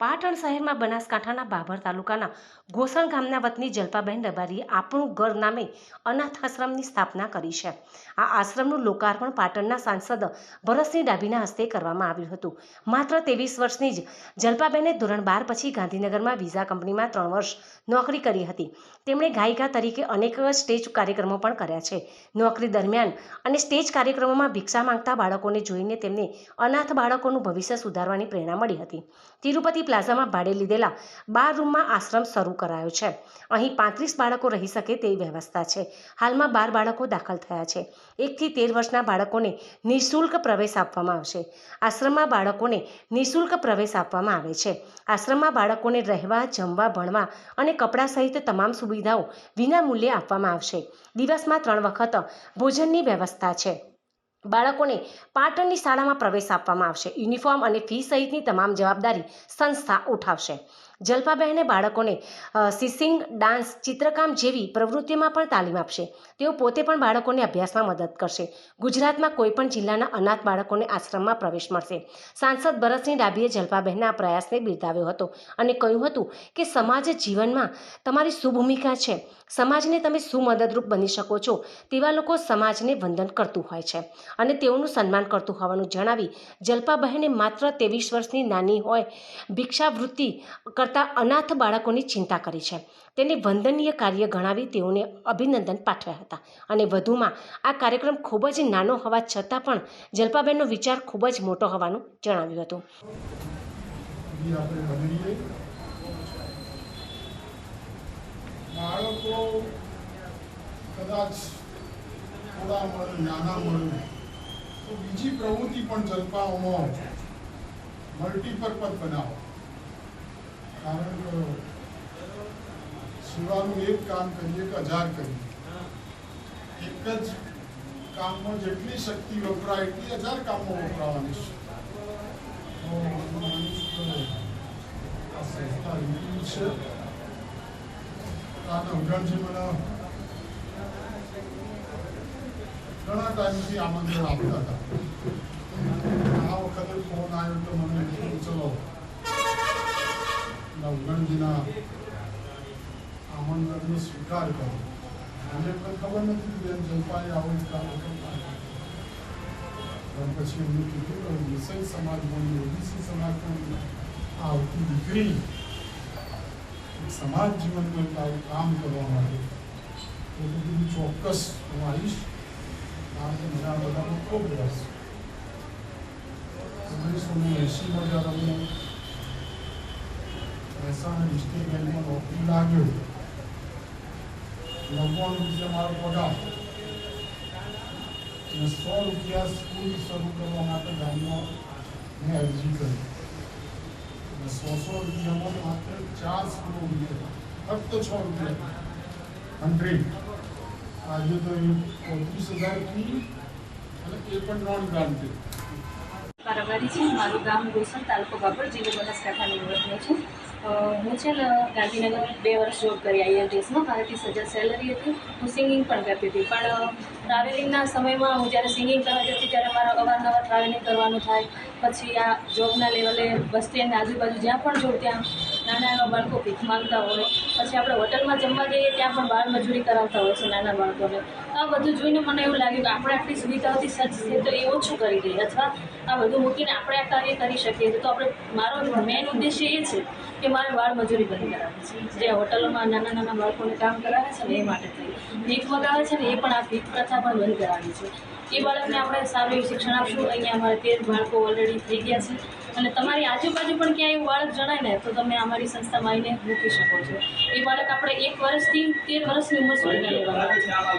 પાટણ શહેરમાં બનાસકાંઠાના બાભર તાલુકાના ગોસણ ગામના વતની જલપાબેન રબારીએ આપણું ઘર નામે અનાથ આશ્રમની સ્થાપના કરી છે. આ આશ્રમનું લોકાર્પણ પાટણના સાંસદ ભરતસિંહ ડાભીના હસ્તે કરવામાં આવ્યું હતું. માત્ર ત્રેવીસ વર્ષની જ જલપાબેને ધોરણ બાર પછી ગાંધીનગરમાં વિઝા કંપનીમાં ત્રણ વર્ષ નોકરી કરી હતી. તેમણે ગાયિકા તરીકે અનેક સ્ટેજ કાર્યક્રમો પણ કર્યા છે. નોકરી દરમિયાન અને સ્ટેજ કાર્યક્રમોમાં ભિક્ષા માંગતા બાળકોને જોઈને તેમને અનાથ બાળકોનું ભવિષ્ય સુધારવાની પ્રેરણા મળી હતી. તિરુપતિ પ્લાઝામાં ભાડે લીધેલા બાર રૂમમાં આશ્રમ શરૂ કરાયો છે. અહીં પાંત્રીસ બાળકો રહી શકે તેવી વ્યવસ્થા છે. હાલમાં બાર બાળકો દાખલ થયા છે. એકથી તેર વર્ષના બાળકોને નિઃશુલ્ક પ્રવેશ આપવામાં આવશે. આશ્રમમાં બાળકોને નિઃશુલ્ક પ્રવેશ આપવામાં આવે છે. આશ્રમમાં બાળકોને રહેવા, જમવા, ભણવા અને કપડાં સહિત તમામ સુવિધાઓ વિના મૂલ્યે આપવામાં આવશે. દિવસમાં ત્રણ વખત ભોજનની વ્યવસ્થા છે. બાળકોને પાટણની શાળામાં પ્રવેશ આપવામાં આવશે. યુનિફોર્મ અને ફી સહિતની તમામ જવાબદારી સંસ્થા ઉઠાવશે. જલપાબહેને બાળકોને સિસિંગ, ડાન્સ, ચિત્રકામ જેવી પ્રવૃત્તિમાં પણ તાલીમ આપશે. તેઓ પોતે પણ બાળકોને અભ્યાસમાં મદદ કરશે. ગુજરાતમાં કોઈપણ જિલ્લાના અનાથ બાળકોને આશ્રમમાં પ્રવેશ મળશે. સાંસદ ભરતસિંહ ડાભીએ જલ્પાબહેનના આ પ્રયાસને બિરદાવ્યો હતો અને કહ્યું હતું કે સમાજ જીવનમાં તમારી શું ભૂમિકા છે. સમાજને તમે શું મદદરૂપ બની શકો છો. તેવા લોકો સમાજને વંદન કરતું હોય છે અને તેઓનું સન્માન કરતું હોવાનું જણાવી જલપાબહેને માત્ર ત્રેવીસ વર્ષની નાની હોય ભિક્ષાવૃત્તિ કરતા અનાથ બાળકોની ચિંતા કરી છે. તેને વંદનીય કાર્ય ગણાવી તેઓને અભિનંદન પાઠવ્યા હતા. અને વધુમાં, આ કાર્યક્રમ ખૂબ જ નાનો હોવા છતાં પણ જલપાબેનનો વિચાર ખૂબ જ મોટો હોવાનું જણાવ્યું હતું. બીજી પ્રવૃત્તિ પણ જલપાઓમાં મલ્ટીપર્પઝ બનાવો. કારણ કે શિવાનું એક કામ કરીએ કે હજાર કરીએ. એક જ કામમાં જેટલી શક્તિ વપરાય, એટલી હજાર કામમાં વપરાવાની છે. આમંત્રણ આપતા હતા. આ વખતે ફોન આવ્યો તો મને કીધું ચલો ઉઘાડજીના આમંત્રણનો સ્વીકાર કરો મને પણ ખબર નથી કે જલપાએ આવું પણ પછી એમને કીધું કે વિષય સમાજમાં ઓબીસી આ આવતી દીકરી સમાજ જીવનમાં આવું કામ કરવા માટે એ બધું હું આવીશ. કારણ કે મને બધાનો ખૂબ ઓગણીસો ને એંશીમાં જ્યારે મહેસાણા ડિસ્ટ્રિક્ટ બેંકમાં નોકરી લાગ્યો નવ્વાણું રૂપિયા મારો પગાર અને સો રૂપિયા સ્કૂલ શરૂ કરવા માટે ગામમાં મેં અરજી કરી અને સો સો રૂપિયામાં માત્ર ચાર સ્કૂલો ઊભી ફક્ત છ રૂપિયા હંડ્રેડ આજે તો એ ચોત્રીસ હજાર ફી અને એ પણ નોન ગ્રાન્ટેડ કારોબારી છે મારું ગામ ગોસણ તાલુકો બાબર જિલ્લો બનાસકાંઠાની વતની છું અ, હું છે ને ગાંધીનગર બે વર્ષ જોબ કરી આઈએલટીએસમાં મારે ત્રીસ હજાર સેલરી હતી, હું સિંગિંગ પણ કરતી હતી. પણ ટ્રાવેલિંગના સમયમાં હું જ્યારે સિંગિંગ કરવા જતી ત્યારે મારે અવારનવાર ટ્રાવેલિંગ કરવાનું થાય. પછી આ જોબના લેવલે બસ સ્ટેન્ડ આજુબાજુ જ્યાં પણ જોઉં ત્યાં નાના નાના બાળકો ભીખ માંગતા હોય, પછી આપણે હોટલમાં જમવા જઈએ ત્યાં પણ બાળ મજૂરી કરાવતા હોય છે નાના બાળકોને. આ બધું જોઈને મને એવું લાગ્યું કે આપણે આટલી સુવિધાઓથી સજ્જ છે તો એ ઓછું કરી દઈએ, અથવા આ બધું મૂકીને આપણે આ કાર્ય કરી શકીએ તો આપણે, મારો મેઇન ઉદ્દેશ્ય એ છે કે મારે બાળ મજૂરી બંધ કરાવવી છે. જે હોટલોમાં નાના નાના બાળકોને કામ કરાવે છે ને એ માટે થઈ. ભીખ મગાવે છે ને એ પણ આ ભીખ પ્રથા પણ બંધ કરાવી છે. એ બાળકને આપણે સારું એવું શિક્ષણ આપશું. અહીંયા અમારે તેર બાળકો ઓલરેડી થઈ ગયા છે. અને તમારી આજુબાજુ પણ ક્યાંય એવું બાળક જણાય ને, તો તમે અમારી સંસ્થામાં આવીને મૂકી શકો છો. એ બાળક આપણે એક વર્ષથી તેર વર્ષની ઉંમર સુધીના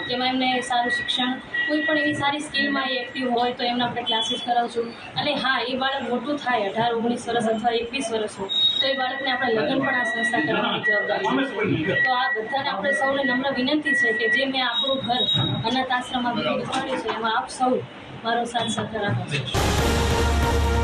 જેમાં એમને સારું શિક્ષણ, કોઈ પણ એવી સારી સ્કિલમાં એ એક્ટિવ હોય તો એમને આપણે ક્લાસીસ કરાવશું. અને હા, એ બાળક મોટું થાય, અઢાર, ઓગણીસ વર્ષ અથવા એકવીસ વર્ષનું તો એ બાળકને આપણે લગ્ન પણ આ સંસ્થા કરવાની જવાબદારી તો આ બધાને આપણે સૌને નમ્ર વિનંતી છે કે જે મેં આપણું ઘર અનાથ આશ્રમમાં બેઠું છે, એમાં આપ સૌ મારો સાથ સહકાર આપો.